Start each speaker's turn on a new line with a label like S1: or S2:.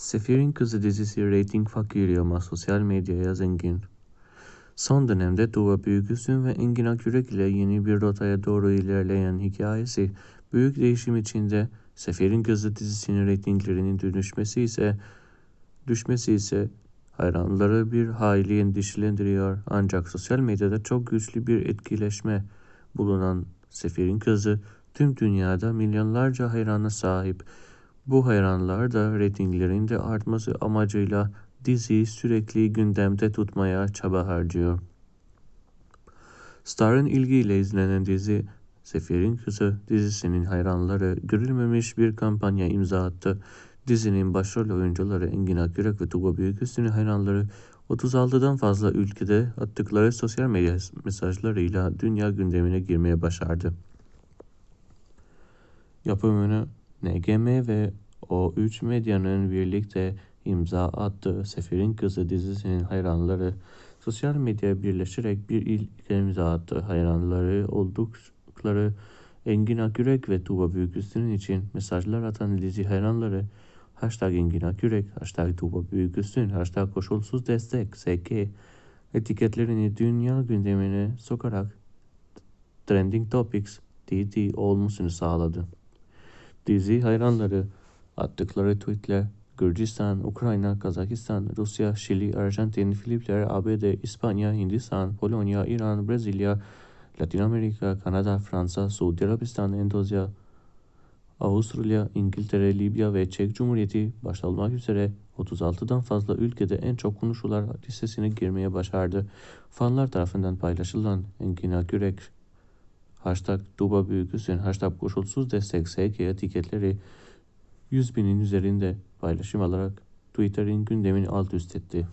S1: Sefir'in Kızı dizisi reyting fakiri ama sosyal medyaya zengin. Son dönemde Tuğba Büyüküstün ve Engin Akyürek ile yeni bir rotaya doğru ilerleyen hikayesi büyük değişim içinde Sefir'in Kızı dizisinin reytinglerinin düşmesi ise düşmesi ise hayranları bir hayli endişelendiriyor. Ancak sosyal medyada çok güçlü bir etkileşme bulunan Sefir'in Kızı tüm dünyada milyonlarca hayrana sahip. Bu hayranlar da reytinglerinde artması amacıyla diziyi sürekli gündemde tutmaya çaba harcıyor. Star'ın ilgiyle izlenen dizi Sefir'in Kızı dizisinin hayranları görülmemiş bir kampanya imza attı. Dizinin başrol oyuncuları Engin Akyürek ve Tuğba Büyüküstün'ün hayranları 36'dan fazla ülkede attıkları sosyal medya mesajlarıyla dünya gündemine girmeye başardı. Yapımını NGM ve O3 Medya'nın birlikte imza attığı Sefir'in Kızı dizisinin hayranları sosyal medyaya birleşerek bir ilk imza attı. Hayranları oldukları Engin Akürek ve Tuğba Büyüküstün için mesajlar atan dizi hayranları hashtag Engin Akürek, hashtag Tuğba Büyüküstün, hashtag koşulsuz destek, SK etiketlerini dünya gündemine sokarak Trending Topics DT olmasını sağladı. Dizi hayranları attıkları tweetler Gürcistan, Ukrayna, Kazakistan, Rusya, Şili, Arjantin, Filipler, ABD, İspanya, Hindistan, Polonya, İran, Brezilya, Latin Amerika, Kanada, Fransa, Suudi Arabistan, Endonezya, Avustralya, İngiltere, Libya ve Çek Cumhuriyeti başta olmak üzere 36'dan fazla ülkede en çok konuşulan listesine girmeye başardı. Fanlar tarafından paylaşılan Engin Akürek, hashtag Duba Büyüküsün, hashtag koşulsuz destek SK etiketleri 100 binin üzerinde paylaşım alarak Twitter'in gündemini alt üst etti.